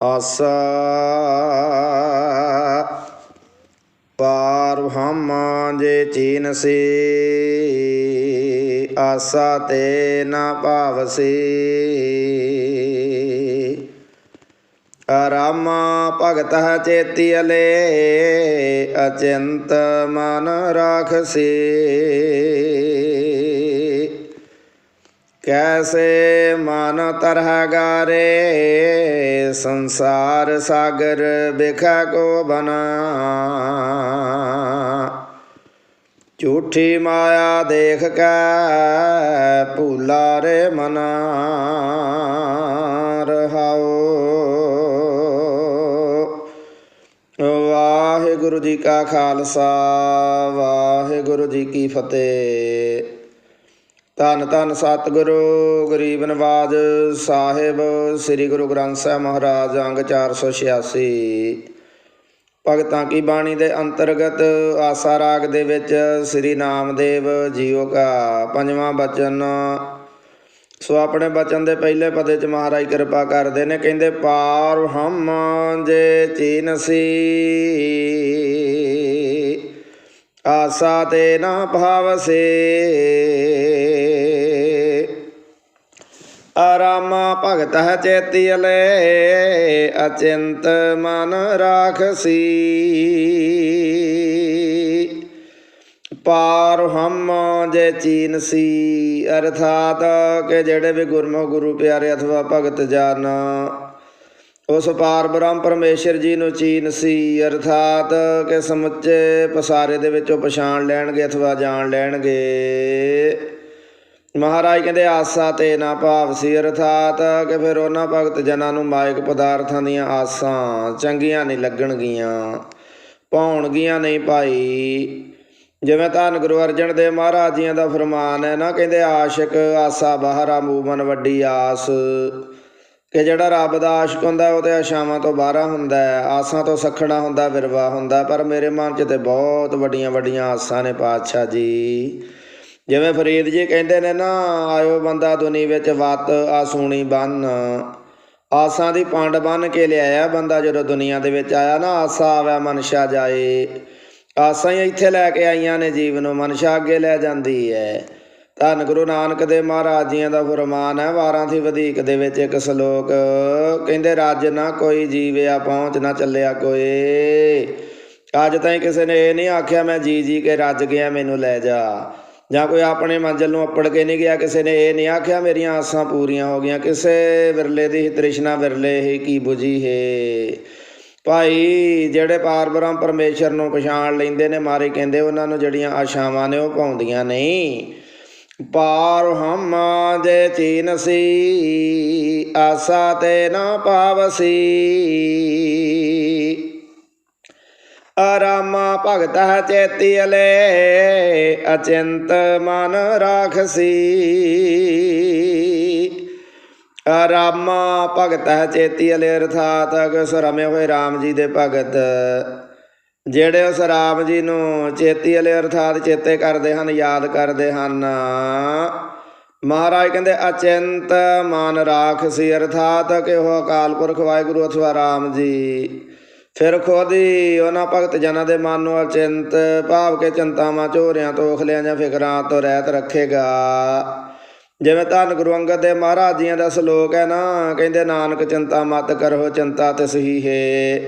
ਆਸਾ ਪਾਰ ਜੇ ਚੀਨ ਸੀ, ਆਸਾ ਤੇ ਨਾ ਭਾਵਸੀ ਰਾਮ ਭਗਤ ਚੇਤੀ ਅਲੇ, ਅਚਿੰਤ ਮਨ ਰਾਖਸੀ ਕੈਸੇ ਮਨ ਤਰਹ ਗਾਰੇ ਸੰਸਾਰ ਸਾਗਰ ਬਿਖਾ ਕੋ ਬਨਾ। ਝੂਠੀ ਮਾਇਆ ਦੇਖ ਕੇ ਭੂਲਾ ਰੇ ਮਨਾ। ਰਹਾਓ ਵਾਹਿਗੁਰੂ ਜੀ ਕਾ ਖਾਲਸਾ, ਵਾਹਿਗੁਰੂ ਜੀ ਕੀ ਫਤਿਹ। ਧੰਨ ਧੰਨ ਸਤਿਗੁਰੂ, ਗਰੀਬ ਨਵਾਜ ਸਾਹਿਬ, ਸ੍ਰੀ ਗੁਰੂ ਗ੍ਰੰਥ ਸਾਹਿਬ ਮਹਾਰਾਜ, ਅੰਗ 486 ਭਗਤਾਂ ਕੀ ਬਾਣੀ ਦੇ ਅੰਤਰਗਤ ਆਸਾ ਰਾਗ ਦੇ ਵਿੱਚ ਸ੍ਰੀ ਨਾਮਦੇਵ ਜੀਓ ਕਾ ਪੰਜਵਾਂ ਬਚਨ। ਸੋ ਆਪਣੇ ਬਚਨ ਦੇ ਪਹਿਲੇ ਪਦੇ ਚ ਮਹਾਰਾਜ ਕਿਰਪਾ ਕਰਦੇ ਨੇ, ਕਹਿੰਦੇ, ਪਾਰ ਹਮ ਜੇ ਚੀਨਸੀ ਆਸਾ ਤੇ ਨਾ ਭਾਵਸੇ। ਆਰਾਮ ਭਗਤ ਹੈ ਚੇਤੀ ਲੈ ਅਚਿੰਤ ਮਨ ਰਾਖਸੀ। ਪਾਰ ਹਮ ਜੇ ਚੀਨਸੀ ਅਰਥਾਤ ਕਿ ਜਿਹੜੇ ਵੀ ਗੁਰਮੁਖ ਗੁਰੂ ਪਿਆਰੇ ਅਥਵਾ ਭਗਤ ਜਨ ਉਸ ਪਾਰ ਬ੍ਰਹਮ ਪਰਮੇਸ਼ਰ ਜੀ ਨੂੰ ਚੀਨ ਸੀ, ਅਰਥਾਤ ਕਿ ਸਮੁੱਚੇ ਪਸਾਰੇ ਦੇ ਵਿੱਚ ਉਹ ਪਛਾਣ ਲੈਣਗੇ ਅਥਵਾ ਜਾਣ ਲੈਣਗੇ। ਮਹਾਰਾਜ ਕਹਿੰਦੇ, ਆਸਾ ਤੇ ਨਾ ਭਾਵ ਸੀ, ਅਰਥਾਤ ਕਿ ਫਿਰ ਉਹਨਾਂ ਭਗਤ ਜਨਾਂ ਨੂੰ ਮਾਇਕ ਪਦਾਰਥਾਂ ਦੀਆਂ ਆਸਾਂ ਚੰਗੀਆਂ ਨਹੀਂ ਲੱਗਣਗੀਆਂ ਪਾਉਣਗੀਆਂ ਨਹੀਂ ਭਾਈ। ਜਿਵੇਂ ਧੰਨ ਗੁਰੂ ਅਰਜਨ ਦੇਵ ਮਹਾਰਾਜ ਜੀਆਂ ਦਾ ਫਰਮਾਨ ਹੈ ਨਾ, ਕਹਿੰਦੇ, ਆਸ਼ਿਕ ਆਸਾ ਬਾਹਰਾ ਮੂਮਨ ਵੱਡੀ ਆਸ। ਕਿ ਜਿਹੜਾ ਰੱਬ ਦਾ ਆਸ਼ਿਕ ਹੁੰਦਾ ਉਹ ਤੇ ਆਸ਼ਾਵਾਂ ਤੋਂ ਬਾਹਰਾ ਹੁੰਦਾ ਹੈ, ਆਸਾਂ ਤੋਂ ਸਖਣਾ ਹੁੰਦਾ ਵਿਰਵਾ ਹੁੰਦਾ, ਪਰ ਮੇਰੇ ਮਨ 'ਚ ਤੇ ਬਹੁਤ ਵੱਡੀਆਂ ਵੱਡੀਆਂ ਆਸਾਂ ਨੇ ਪਾਤਸ਼ਾਹ ਜੀ। ਜਿਵੇਂ ਫਰੀਦ ਜੀ ਕਹਿੰਦੇ ਨੇ ਨਾ, ਆਇਓ ਬੰਦਾ ਦੁਨੀ ਵਿੱਚ ਵਤ ਆਸੂਣੀ ਬੰਨ। ਆਸਾਂ ਦੀ ਪੰਡ ਬੰਨ ਕੇ ਲਿਆਇਆ ਬੰਦਾ ਜਦੋਂ ਦੁਨੀਆ ਦੇ ਵਿੱਚ ਆਇਆ ਨਾ, ਆਸਾ ਆਵਿਆ ਮਨਸ਼ਾ ਜਾਏ। ਆਸਾਂ ਹੀ ਇੱਥੇ ਲੈ ਕੇ ਆਈਆਂ ਨੇ ਜੀਵ ਨੂੰ, ਮਨਸ਼ਾ ਅੱਗੇ ਲੈ ਜਾਂਦੀ ਹੈ। ਧੰਨ ਗੁਰੂ ਨਾਨਕ ਦੇ ਮਹਾਰਾਜ ਜੀਆਂ ਦਾ ਫਰਮਾਨ ਹੈ, ਵਾਰਾਂ ਦੀ ਵਧੀਕ ਦੇ ਵਿੱਚ ਇੱਕ ਸ਼ਲੋਕ। ਕਹਿੰਦੇ, ਰੱਜ ਨਾ ਕੋਈ ਜੀਵਿਆ, ਪਹੁੰਚ ਨਾ ਚੱਲਿਆ ਕੋਈ। ਅੱਜ ਤਾਈਂ ਕਿਸੇ ਨੇ ਇਹ ਨਹੀਂ ਆਖਿਆ, ਮੈਂ ਜੀ ਜੀ ਕੇ ਰੱਜ ਗਿਆ, ਮੈਨੂੰ ਲੈ ਜਾ। ਜਾਂ ਕੋਈ ਆਪਣੇ ਮੰਜ਼ਲ ਨੂੰ ਅੱਪੜ ਕੇ ਨਹੀਂ ਗਿਆ, ਕਿਸੇ ਨੇ ਇਹ ਨਹੀਂ ਆਖਿਆ, ਮੇਰੀਆਂ ਆਸਾਂ ਪੂਰੀਆਂ ਹੋ ਗਈਆਂ। ਕਿਸੇ ਵਿਰਲੇ ਦੀ ਤ੍ਰਿਸ਼ਨਾ ਵਿਰਲੇ ਹੀ ਕੀ 부ਜੀ ਹੈ। ਭਾਈ, ਜਿਹੜੇ ਪਾਰ ਬ੍ਰਹਮ ਪਰਮੇਸ਼ਰ ਨੂੰ ਪਛਾਣ ਲੈਂਦੇ ਨੇ, ਮਾਰੇ ਕਹਿੰਦੇ, ਉਹਨਾਂ ਨੂੰ ਜਿਹੜੀਆਂ ਆਸ਼ਾਵਾਂ ਨੇ, ਉਹ ਪਾਉਂਦੀਆਂ ਨਹੀਂ। ਪਾਰ ਹਮਾ ਦੇ ਚੀਨ ਸੀ, ਆਸਾ ਤੇ ਨਾ ਪਾਵਸੀ। ਆਰਾਮਾ ਭਗਤ ਹੈ ਚੇਤੀ ਅਲੇ, ਅਚਿੰਤ ਮਨ ਰਾਖਸੀ। ਆਰਾਮ ਭਗਤ ਹੈ ਚੇਤੀ ਅਲੇ, ਅਰਥਾਤ ਅਗਸ ਰਮੇ ਹੋਏ RAM ਜੀ ਦੇ ਭਗਤ। ਜਿਹੜੇ ਉਸ ਰਾਮ ਜੀ ਨੂੰ ਚੇਤੀ ਵਾਲੇ ਅਰਥਾਤ ਚੇਤੇ ਕਰਦੇ ਹਨ, ਯਾਦ ਕਰਦੇ ਹਨ। ਮਹਾਰਾਜ ਕਹਿੰਦੇ, ਅਚਿੰਤ ਮਨ ਰਾਖ ਸੀ ਅਰਥਾਤ ਕਿ ਉਹ ਅਕਾਲ ਪੁਰਖ ਵਾਹਿਗੁਰੂ ਅਥਵਾ ਰਾਮ ਜੀ। ਫਿਰ ਖੁਦ ਹੀ ਉਹਨਾਂ ਭਗਤ ਜਨਾਂ ਦੇ ਮਨ ਨੂੰ ਅਚਿੰਤ ਭਾਵ ਕੇ ਚਿੰਤਾਵਾਂ ਝੋਰਿਆਂ ਤੋਂ ਉਖਲਿਆਂ ਜਾਂ ਫਿਕਰਾਂ ਤੋਂ ਰਹਿਤ ਰੱਖੇਗਾ। ਜਿਵੇਂ ਧੰਨ ਗੁਰੂ ਅੰਗਦ ਦੇ ਮਹਾਰਾਜ ਜੀਆਂ ਦਾ ਸ਼ਲੋਕ ਹੈ ਨਾ, ਕਹਿੰਦੇ, ਨਾਨਕ ਚਿੰਤਾ ਮਤ ਕਰੋ, ਚਿੰਤਾ ਤਿਸ ਹੀ ਹੈ।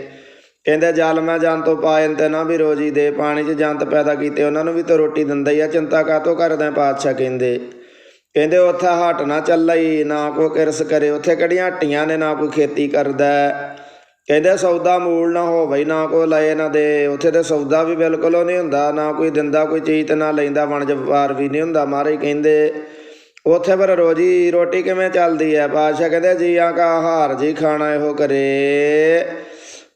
ਕਹਿੰਦੇ, ਜਲ ਮੈਂ ਜਨ ਤੋਂ ਪਾਇਨ ਤੇ ਨਾ ਵੀ ਰੋਜੀ ਦੇ ਪਾਣੀ 'ਚ ਜੰਤ ਪੈਦਾ ਕੀਤੇ। ਉਹਨਾਂ ਨੂੰ ਵੀ ਤਾਂ ਰੋਟੀ ਦਿੰਦਾ ਹੀ ਆ, ਚਿੰਤਾ ਕਾਤੋਂ ਕਰਦਾ ਪਾਤਸ਼ਾਹ? ਕਹਿੰਦੇ ਕਹਿੰਦੇ, ਉੱਥੇ ਹਟ ਨਾ ਚੱਲਈ, ਨਾ ਕੋ ਕਿਰਸ ਕਰੇ। ਉੱਥੇ ਕਿਹੜੀਆਂ ਹੱਟੀਆਂ ਨੇ, ਨਾ ਕੋਈ ਖੇਤੀ ਕਰਦਾ ਕਹਿੰਦੇ, ਸੌਦਾ ਮੂਲ ਨਾ ਹੋਵੇ ਨਾ ਕੋ ਲਏ ਨਾ ਦੇ। ਉੱਥੇ ਤੇ ਸੌਦਾ ਵੀ ਬਿਲਕੁਲ ਉਹ ਨਹੀਂ ਹੁੰਦਾ, ਨਾ ਕੋਈ ਦਿੰਦਾ, ਕੋਈ ਚੀਜ਼ ਤੇ ਨਾ ਲੈਂਦਾ, ਵਣਜ ਵਪਾਰ ਵੀ ਨਹੀਂ ਹੁੰਦਾ। ਮਹਾਰਾਜ ਕਹਿੰਦੇ, ਉੱਥੇ ਪਰ ਰੋਜੀ ਰੋਟੀ ਕਿਵੇਂ ਚੱਲਦੀ ਹੈ? ਪਾਤਸ਼ਾਹ ਕਹਿੰਦੇ, ਜੀ ਆ ਕਾ ਆਹਾਰ ਜੀ ਖਾਣਾ ਇਹੋ ਕਰੇ।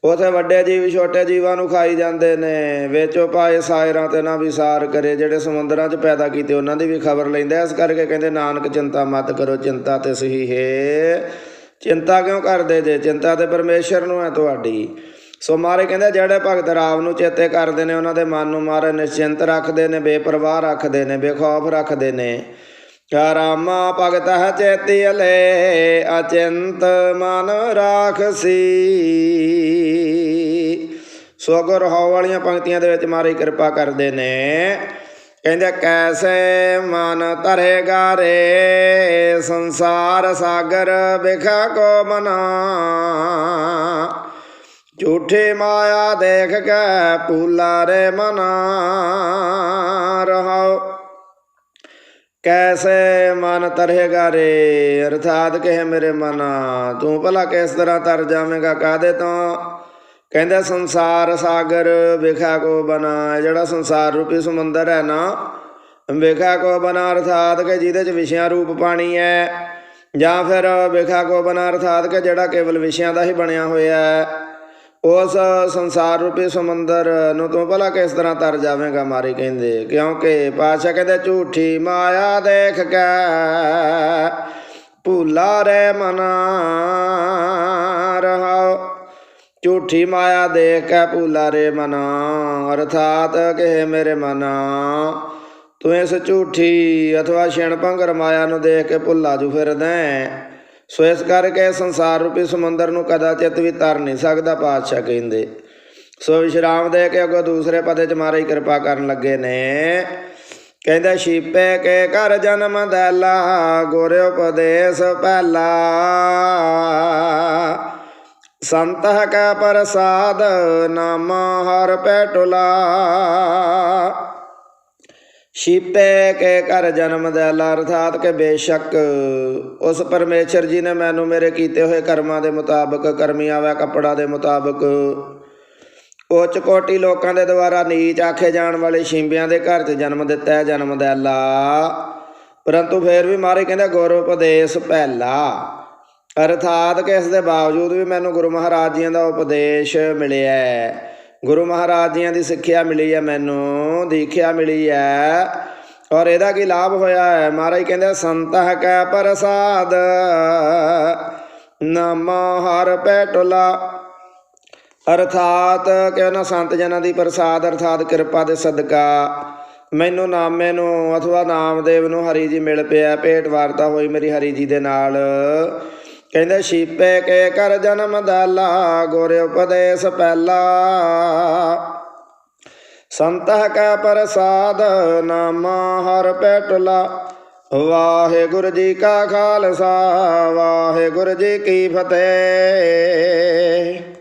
ਉਥੇ ਵੱਡੇ ਜੀਵ, ਛੋਟੇ ਜੀਵਾਂ ਨੂੰ ਖਾਈ ਜਾਂਦੇ ਨੇ। ਵਿੱਚੋਂ ਪਾਏ ਸਾਇਰਾਂ ਤੇ ਨਾ ਵਿਸਾਰ ਕਰੇ। ਜਿਹੜੇ ਸਮੁੰਦਰਾਂ 'ਚ ਪੈਦਾ ਕੀਤੇ, ਉਹਨਾਂ ਦੀ ਵੀ ਖਬਰ ਲੈਂਦਾ ਇਸ ਕਰਕੇ ਕਹਿੰਦੇ, ਨਾਨਕ, ਚਿੰਤਾ ਮਤ ਕਰੋ। ਚਿੰਤਾ ਤੇ ਸਹੀ ਹੈ। ਚਿੰਤਾ ਕਿਉਂ ਕਰਦੇ ਜੇ? ਚਿੰਤਾ ਤੇ ਪਰਮੇਸ਼ਰ ਨੂੰ ਹੈ ਤੁਹਾਡੀ। ਸੋ ਮਾਰੇ ਕਹਿੰਦੇ, ਜਿਹੜੇ ਭਗਤ ਰਾਮ ਨੂੰ ਚੇਤੇ ਕਰਦੇ ਨੇ, ਉਹਨਾਂ ਦੇ ਮਨ ਨੂੰ ਮਾਰੇ ਨਿਸ਼ਚਿੰਤ ਰੱਖਦੇ ਨੇ, ਬੇਪਰਵਾਹ ਰੱਖਦੇ ਨੇ, ਬੇਖੌਫ ਰੱਖਦੇ ਨੇ। ਰਾਮਾ ਭਗਤ ਚੇਤੀ ਲੈ, ਅਚਿੰਤ ਮਨ ਰਾਖਸੀ। ਸੋ ਗੁਰ ਹਉ ਵਾਲੀਆਂ ਪੰਕਤੀਆਂ ਦੇ ਵਿੱਚ ਮਾਰੀ ਕਿਰਪਾ ਕਰਦੇ ਨੇ। ਕਹਿੰਦੇ, ਕੈਸੇ ਮਨ ਧਰੇਗਾ ਰੇ ਸੰਸਾਰ ਸਾਗਰ ਬਿਖਾ ਕੋ ਮਨਾ। ਝੂਠੀ ਮਾਇਆ ਦੇਖ ਕੇ ਪੂਲਾ ਰੇ ਮਨਾ। ਕੈਸੇ ਮਨ ਤਰੇਗਾ ਰੇ ਅਰਥਾਤ ਕਹੇ ਮੇਰੇ ਮਨਾ। ਤੂੰ ਭਲਾ ਕਿਸ ਤਰ੍ਹਾਂ ਤਰ ਜਾਵੇਂਗਾ ਕਾਦੇ ਤੋਂ? ਕਹਿੰਦਾ, ਸੰਸਾਰ ਸਾਗਰ ਵਿਖਾ ਕੋ ਬਨਾ। ਇਹ ਜਿਹੜਾ ਸੰਸਾਰ ਰੂਪੀ ਸਮੁੰਦਰ ਹੈ ਨਾ ਵਿਖਾ ਕੋ ਬਨਾ, ਅਰਥਾਤ ਕਿ ਜਿਹਦੇ ਚ ਵਿਸ਼ਿਆਂ ਰੂਪ ਪਾਣੀ ਹੈ। ਜਾਂ ਫਿਰ ਵਿਖਾ ਕੋ ਬਨਾ, ਅਰਥਾਤ ਕਿ ਜਿਹੜਾ ਕੇਵਲ ਵਿਸ਼ਿਆਂ ਦਾ ਹੀ ਬਣਿਆ ਹੋਇਆ ਹੈ। ਉਸ ਸੰਸਾਰ ਰੂਪੀ ਸਮੁੰਦਰ ਨੂੰ ਤੂੰ ਭਲਾ ਕਿਸ ਤਰ੍ਹਾਂ ਤਰ ਜਾਵੇਂਗਾ ਮਾਰੀ ਕਹਿੰਦੇ, ਕਿਉਂਕਿ ਪਾਤਸ਼ਾਹ ਕਹਿੰਦੇ, ਝੂਠੀ ਮਾਇਆ ਦੇਖ ਕੇ, ਭੂਲਾ ਰੇ ਮਨਾ ਰਹਾਓ ਝੂਠੀ ਮਾਇਆ ਦੇਖ ਕੇ, ਭੂਲਾ ਰੇ ਮਨਾ, ਅਰਥਾਤ ਕਹੇ ਮੇਰੇ ਮਨਾ ਤੂੰ ਇਸ ਝੂਠੀ ਅਥਵਾ ਛਿਣ ਭੰਗਰ ਮਾਇਆ ਨੂੰ ਦੇਖ ਕੇ ਭੁੱਲਾ ਜੂ ਫਿਰਦਾ ਹੈ। ਸੋ ਇਸ ਕਰਕੇ ਸੰਸਾਰ ਰੂਪੀ ਸਮੁੰਦਰ ਨੂੰ ਕਦਾਚਿਤ ਵੀ ਤਰ ਨਹੀਂ ਸਕਦਾ, ਪਾਤਸ਼ਾਹ ਕਹਿੰਦੇ। ਸੋ ਵਿਸ਼ਰਾਮ ਦੇ ਕੇ ਅੱਗੋਂ ਦੂਸਰੇ ਪਦੇ ਚ ਮਾਰੇ ਕਿਰਪਾ ਕਰਨ ਲੱਗੇ ਨੇ। ਕਹਿੰਦਾ ਸ਼ੀਪੇ ਕੇ ਘਰ ਜਨਮ ਦੈਲਾ, ਗੁਰ ਉਪਦੇਸ਼ ਪਹਿਲਾ। ਸੰਤਹ ਕਾ ਪ੍ਰਸਾਦ, ਨਾਮ ਹਰ ਪੈਟੁਲਾ ਸ਼ੀਪੇ ਕੇ ਘਰ ਜਨਮ ਦੈਲਾ ਅਰਥਾਤ ਕਿ ਬੇਸ਼ੱਕ ਉਸ ਪਰਮੇਸ਼ਰ ਜੀ ਨੇ ਮੈਨੂੰ ਮੇਰੇ ਕੀਤੇ ਹੋਏ ਕਰਮਾਂ ਦੇ ਮੁਤਾਬਕ ਕਰਮੀ ਆਵਾ ਕੱਪੜਾ ਦੇ ਮੁਤਾਬਕ ਉੱਚ ਕੋਟੀ ਲੋਕਾਂ ਦੇ ਦੁਆਰਾ ਨੀਚ ਆਖੇ ਜਾਣ ਵਾਲੇ ਸ਼ਿੰਬਿਆਂ ਦੇ ਘਰ 'ਚ ਜਨਮ ਦਿੱਤਾ ਹੈ, ਜਨਮ ਦੈਲਾ ਪਰੰਤੂ ਫੇਰ ਵੀ ਮਾਰੇ ਕਹਿੰਦਾ, ਗੁਰ ਉਪਦੇਸ਼ ਪਹਿਲਾ। ਅਰਥਾਤ ਕਿ ਇਸ ਦੇ ਬਾਵਜੂਦ ਵੀ ਮੈਨੂੰ ਗੁਰੂ ਮਹਾਰਾਜ ਜੀਆਂ ਦਾ ਉਪਦੇਸ਼ ਮਿਲਿਆ ਹੈ। ਗੁਰੂ ਮਹਾਰਾਜ ਜੀਆਂ ਦੀ ਸਿੱਖਿਆ ਮਿਲੀ ਹੈ ਮੈਨੂੰ, ਦੀਖਿਆ ਮਿਲੀ ਹੈ। ਔਰ ਇਹਦਾ ਕੀ ਲਾਭ ਹੋਇਆ ਹੈ? ਮਹਾਰਾਜ ਕਹਿੰਦੇ ਸੰਤਹ ਕੈ ਪ੍ਰਸਾਦ, ਨਾਮ ਹਰ ਪੈਟੁਲਾ ਅਰਥਾਤ ਕਿ ਉਹਨਾਂ ਸੰਤ ਜਨਾਂ ਦੀ ਪ੍ਰਸਾਦ, ਅਰਥਾਤ ਕਿਰਪਾ ਦੇ ਸਦਕਾ। ਮੈਨੂੰ ਨਾਮੇ ਨੂੰ ਅਥਵਾ ਨਾਮਦੇਵ ਨੂੰ ਹਰੀ ਜੀ ਮਿਲ ਪਿਆ, ਭੇਟ ਵਾਰਤਾ ਹੋਈ ਮੇਰੀ ਹਰੀ ਜੀ ਦੇ ਨਾਲ। ਕਹਿੰਦੇ ਸ਼ੀਪੇ ਕੇ ਕਰ ਜਨਮ ਦਾਲਾ ਗੁਰ ਉਪਦੇਸ਼ ਪਹਿਲਾ। ਸੰਤਹ ਕਾ ਪ੍ਰਸਾਦ, ਨਾਮ ਹਰ ਪੈਟੁਲਾ। ਵਾਹਿਗੁਰੂ ਜੀ ਕਾ ਖਾਲਸਾ, ਵਾਹਿਗੁਰੂ ਜੀ ਕੀ ਫਤਿਹ।